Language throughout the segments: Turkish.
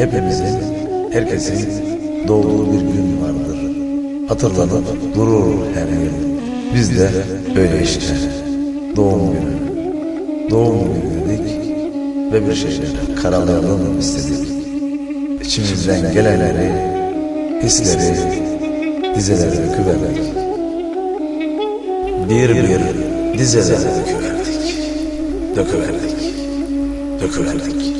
Hepimizin, herkesin doğduğu bir gün vardır. Hatırlanıp durur her yıl. Biz de öyle işte. Doğum günü. Doğum günü dedik ve bir şeyler karalayalım istedik. İçimizden gelenleri, hisleri, dizelere döküverdik. Bir bir dizelere döküverdik. Döküverdik. Döküverdik. Şiirlerimiz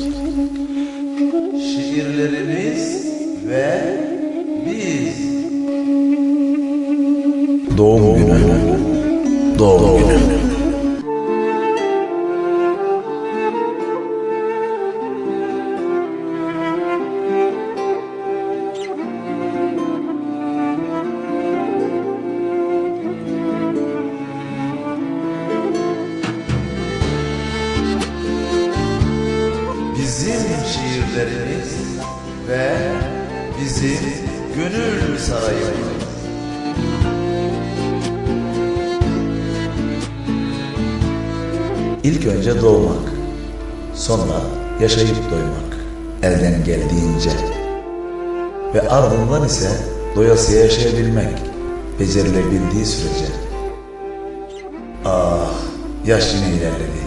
Doğum günü. Doğum günü. Bizim şiirlerimiz ve bizim gönül sarayımız. İlk önce doğmak, sonra yaşayıp doymak, elden geldiğince. Ve ardından ise doyasıya yaşayabilmek, becerilebildiği sürece. Ah, yaş yine ilerledi.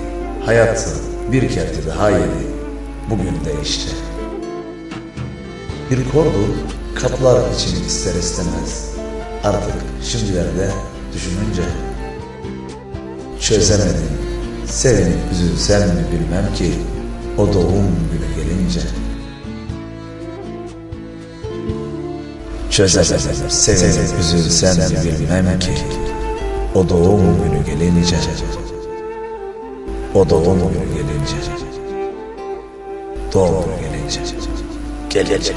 Hayat bir kerti daha yedi. Bugün de işte. Bir kordu kaplar için ister istemez. Artık şimdilerde düşününce çözemedim. Sevinip üzülsem mi bilmem ki o doğum günü gelince. Çözemedim. Sevinip üzülsem mi bilmem ki o doğum günü gelince. O doğum günü gelince. Doğum günü gelince. Gelince.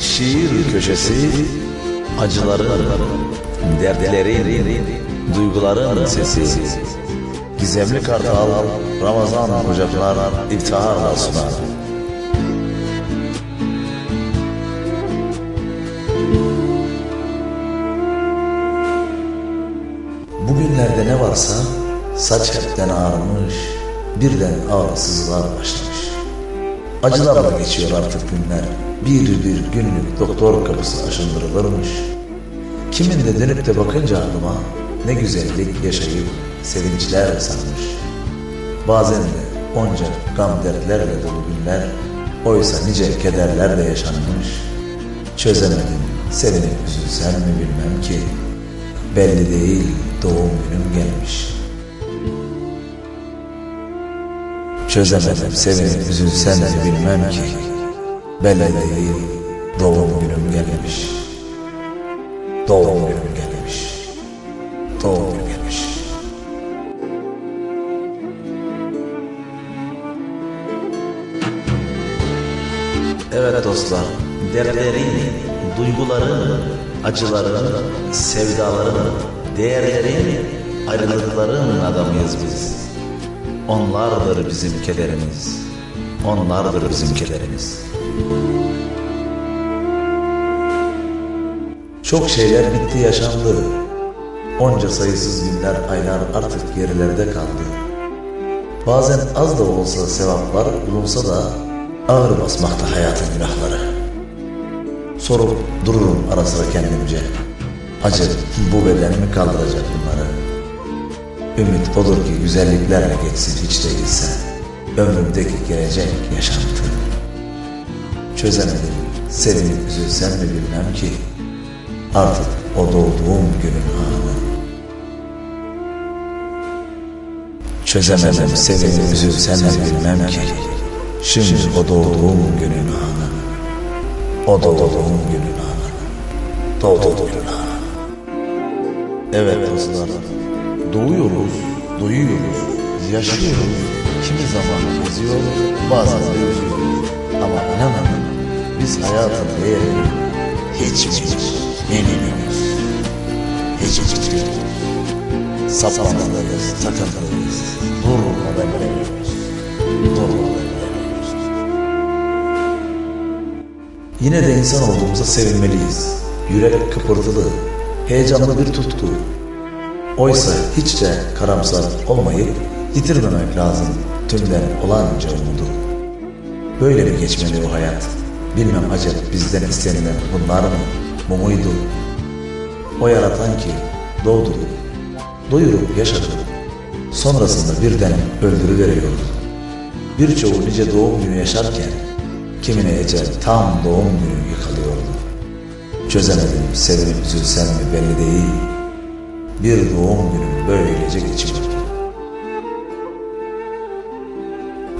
Şiir köşesi acıların, dertlerin, duyguların sesi. Gizemli Kartal, Ramazan Ocaklar, iftiharla sunar. Bugünlerde ne varsa saç hepten ağarmış, birden ağrısızlar başlamış. Acılarla geçiyor artık günler, bir bir günlük doktor kapısı aşındırılırmış. Kimin de dönüp de bakınca aklıma ne güzellik yaşayıp sevinçler sanmış. Bazen de onca gam dertlerle dolu günler, oysa nice kederler de yaşanmış. Çözemedim, sevinip üzülsem mi bilmem ki, belli değil doğum günüm gelmiş. Çözemedim, sevinip üzülsem de bilmem ki, değil doğum günüm gelmiş. Doğum günüm gelmiş. Doğum günüm gelmiş. Evet dostlar, dertlerin, duyguların, acıların, sevdaların, değerlerin, ayrılıkların adamıyız biz. Onlardır bizim kederimiz. Onlardır bizim kederimiz. Çok şeyler bitti yaşandı. Onca sayısız günler, aylar artık gerilerde kaldı. Bazen az da olsa sevaplar bulunsa da ağır basmakta hayatın günahları. Sorup dururum ara sıra kendimce. Acı bu beden mi kaldıracak bunları? Ümit odur ki güzelliklerle geçsin hiç değilse. Ömrümdeki gelecek yaşantı. Çözemedim, sevinip üzülsem mi bilmem ki. Artık o doğduğum günün anı. Çözemedim, sevinip üzülsem mi bilmem ki. Şimdi o doğduğum günün anı. O doğduğum günün anı. Doğduğum günün anı. Evet dostlar, doğuyoruz, duyuyoruz, yaşıyoruz. Kimi zaman geziyor, bazen de üzülüyoruz. Ama inanın biz hayatın değerini hiç bilmiyoruz. Hiç bilmiyoruz. Saplanmalıyız, takıntılıyız. Durmadan bilemiyoruz. Durmadan bilemiyoruz. Yine de insan olduğumuza sevinmeliyiz. Yürek kıpırtılı, heyecanlı bir tutku. Oysa hiç de karamsar olmayıp Yitirmemek lazım tümden olanca umudu. Böyle mi geçmeli o hayat? Bilmem acaba bizden istenilen bunlar mı? Bu muydu? O yaratan ki doğdu, doyurup yaşadı. Sonrasında birden öldürüveriyordu. Birçoğu nice doğum günü yaşarken kimine ecel tam doğum günü yıkılıyordu. Çözemedim sevinip üzülsem mi belli değil. Bir doğum günüm böylece geçiyordu.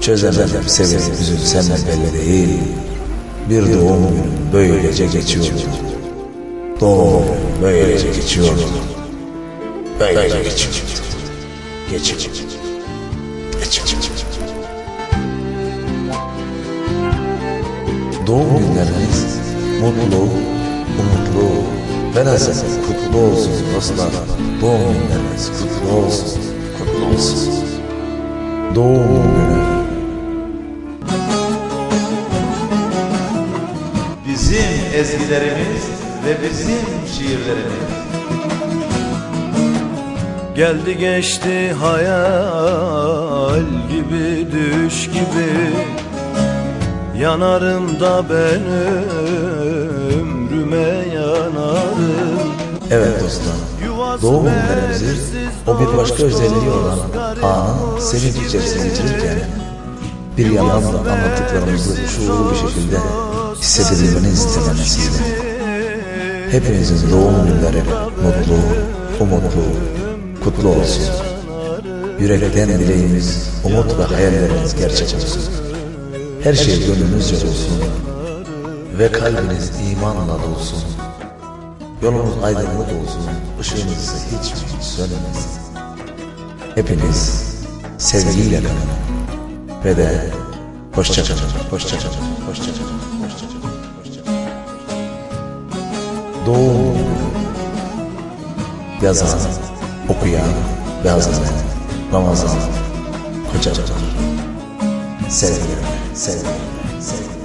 Çözemedim sevinip üzülsem belli değil. Bir doğum günüm böylece geçiyordu. Doğum böylece geçiyordu. Böylece geçiyordu. Geçiyordu. Geçiyordu. Doğum günleriniz mutlu, velhasıl kutlu olsun dostlar. Doğum günleriniz kutlu olsun, kutlu olsun. Doğum günü. Bizim ezgilerimiz ve bizim şiirlerimiz. Geldi geçti hayal gibi düş gibi Yanarım da ben ömrüme Evet dostlar, doğum günlerimizi o bir başka özelliği olan anı sevinç içerisine getirirken bir yandan da anlattıklarımızı şuurlu bir şekilde hissedebilmenizi istememesiyle. Hepinizin doğum günleri mutlu, umutlu, kutlu olsun. Yürekten dileğimiz, umut ve hayalleriniz gerçek olsun. Her şey gönlünüzce olsun ve kalbiniz imanla dolsun. Yolunuz aydınlık olsun, ışığınız hiç sönmesin. Hepiniz sevgiyle kalın ve de hoşça kalın, hoşça kalın, hoşça kalın, hoşça kalın, hoşça kalın. Doğum. Yazan, okuyan ve hazırlayan Ramazan Kocacan. Sevgiler, sevgiler, sevgiler.